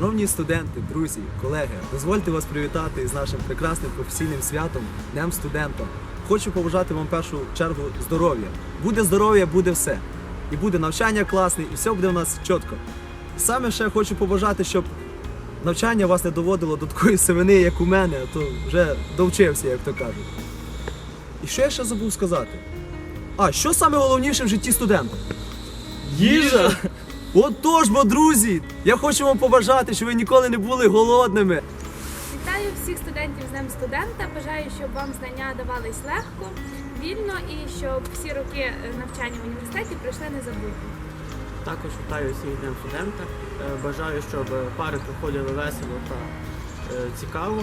Шановні студенти, друзі, колеги, дозвольте вас привітати з нашим прекрасним професійним святом Днем студента. Хочу побажати вам в першу чергу здоров'я. Буде здоров'я, буде все. І буде навчання класне, і все буде у нас чітко. Саме ще хочу побажати, щоб навчання вас не доводило до такої сивини, як у мене, а то вже довчився, як то кажуть. І що я ще забув сказати? А, що саме головніше в житті студента? Їжа! Отож, бо, друзі, я хочу вам побажати, щоб ви ніколи не були голодними. Вітаю всіх студентів з Днем студента. Бажаю, щоб вам знання давались легко, вільно і щоб всі роки навчання в університеті пройшли незабутньо. Також вітаю всіх днем студента. Е, Бажаю, щоб пари проходили весело та е, цікаво.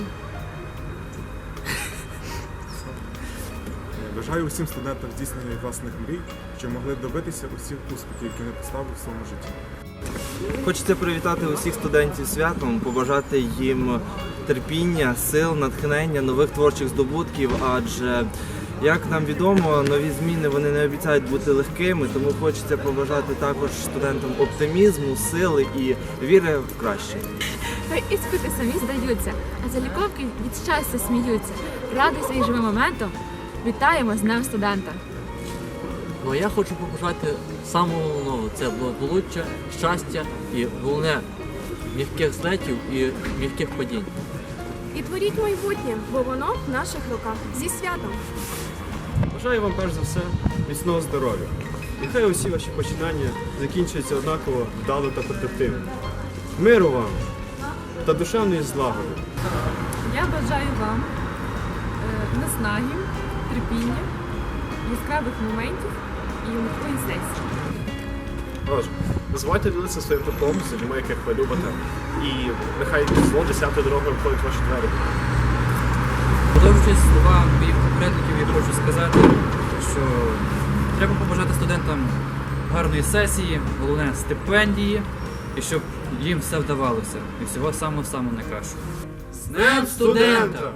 Бажаю усім студентам здійснення власних мрій, що могли добитися усіх успіхів, які вони поставили в своєму житті. Хочеться привітати усіх студентів святом, побажати їм терпіння, сил, натхнення, нових творчих здобутків. Адже, як нам відомо, нові зміни вони не обіцяють бути легкими, тому хочеться побажати також студентам оптимізму, сили і віри в краще. Хай іспити самі здаються, а заліковки від щастя сміються. Радуйся і живи моментом. Вітаємо з Днем студента! Ну а я хочу побажати самого головного це благополуччя, щастя і головне м'яких злетів і м'яких падінь. І творіть майбутнє, бо воно в наших руках. Зі святом! Бажаю вам перш за все міцного здоров'я. Нехай усі ваші починання закінчуються однаково вдало та продуктивно. Миру вам та душевної злагоди. Я бажаю вам е, наснаги, терпіння, яскравих моментів і легкої сесії. Отже, дозвольте ділитися своїм теплом з людьми, яких ви любите, і нехай зло десятою дорогою входить ваші двері. Продовжуючи слова моїх попередників, я хочу сказати, що треба побажати студентам гарної сесії, головне стипендії, і щоб їм все вдавалося. І всього самого самого найкращого. З Днем студента!